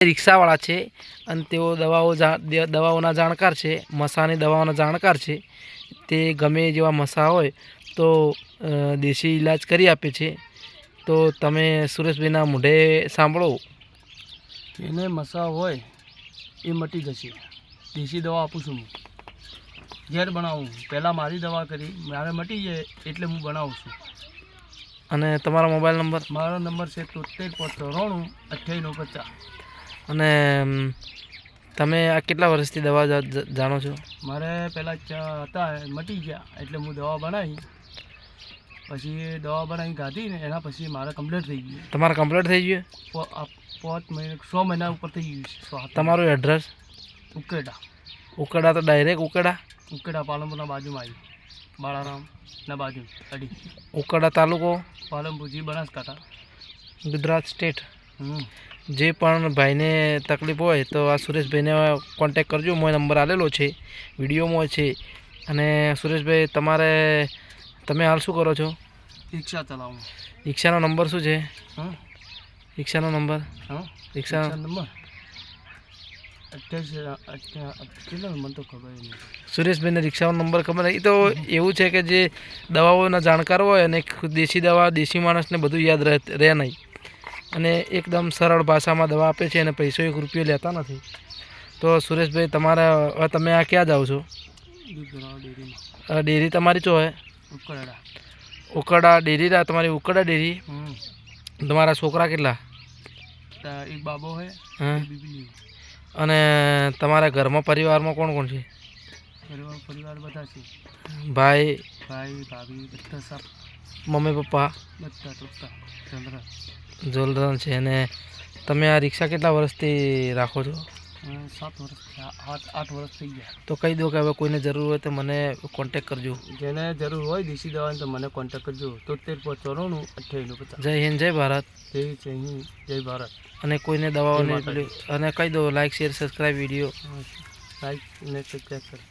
રિક્ષાવાળા છે અને તેઓ દવાઓ દવાઓના જાણકાર છે મસાની દવાઓના જાણકાર છે તે ગમે જેવા મસા હોય તો દેશી ઈલાજ કરી આપે છે. તો તમે સુરેશભાઈના મોઢે સાંભળો. એને મસા હોય એ મટી જશે. દેશી દવા આપું છું હું. ઘેર બનાવું. પહેલાં મારી દવા કરી મારે મટી જાય એટલે હું બનાવું છું. અને તમારો મોબાઈલ નંબર? મારો નંબર છે તોતેર પાંચ ચોરાણું અઠ્યાવીસ પચાસ અને તમે આ કેટલા વર્ષથી દવા જાણો છો? મારે પહેલાં ચા હતા મટી ગયા એટલે હું દવા બનાવી. પછી દવા બનાવી ગાધી ને એના પછી મારે કમ્પ્લીટ થઈ ગયું. તમારે કમ્પ્લીટ થઈ ગયું? પાંચ મહિના સો મહિના ઉપર થઈ ગયું છે તમારું એડ્રેસ ઉકેડા ઉકેડા તો ડાયરેક્ટ ઉકડા ઉકેડા પાલનપુરના બાજુમાં આવ્યું બાળારામ ના બાજુ અડી ઉકેડા તાલુકો? પાલનપુર જી બનાસકાંઠા ગુજરાત સ્ટેટ. જે પણ ભાઈને તકલીફ હોય તો આ સુરેશભાઈને કોન્ટેક કરજો. મોય નંબર આલેલો છે વિડીયોમાં છે. અને સુરેશભાઈ તમારે તમે હાલ શું કરો છો? રિક્ષા ચલાવો. રિક્ષાનો નંબર શું છે? હા? રિક્ષાનો નંબર? હા? રિક્ષા રિક્ષા નંબર? સુરેશભાઈને રિક્ષાનો નંબર ખબર નહીં. તો એવું છે કે જે દવાઓના જાણકાર હોય અને દેશી દવા દેશી માણસને બધું યાદ રહે રહે નહીં. અને એકદમ સરળ ભાષામાં દવા આપે છે અને પૈસો એક રૂપિયો લેતા નથી. તો સુરેશભાઈ તમારા તમે આ ક્યાં જાઓ છો? ડેરી તમારી ચો ઉકળડા ઉકરડા. ડેરી રા તમારી ઉકરડા ડેરી? તમારા છોકરા કેટલા? એક બાબો હે હા? અને તમારા ઘરમાં પરિવારમાં કોણ કોણ છે? પરિવાર પરિવાર બધા છે. ભાઈ? ભાઈ ભાભી બધા મમ્મી પપ્પા? બધા ટૂંકા છે અને તમે આ રિક્ષા કેટલા વર્ષથી રાખો છો? સાત વર્ષથી આઠ આઠ વર્ષ થઈ ગયા. તો કહી દો કે હવે કોઈને જરૂર હોય તો મને કોન્ટેક કરજો. જેને જરૂર હોય દેશી દવાની તો મને કોન્ટેક કરજો. તોતેર ચોરાણું અઠ્યાવીસ પચાસ. જય હિન્દ જય ભારત. જય જય હિન્દ જય ભારત. અને કોઈને દવાઓની અને કહી દો like share subscribe video like ને સબસ્ક્રાઈબ કરો.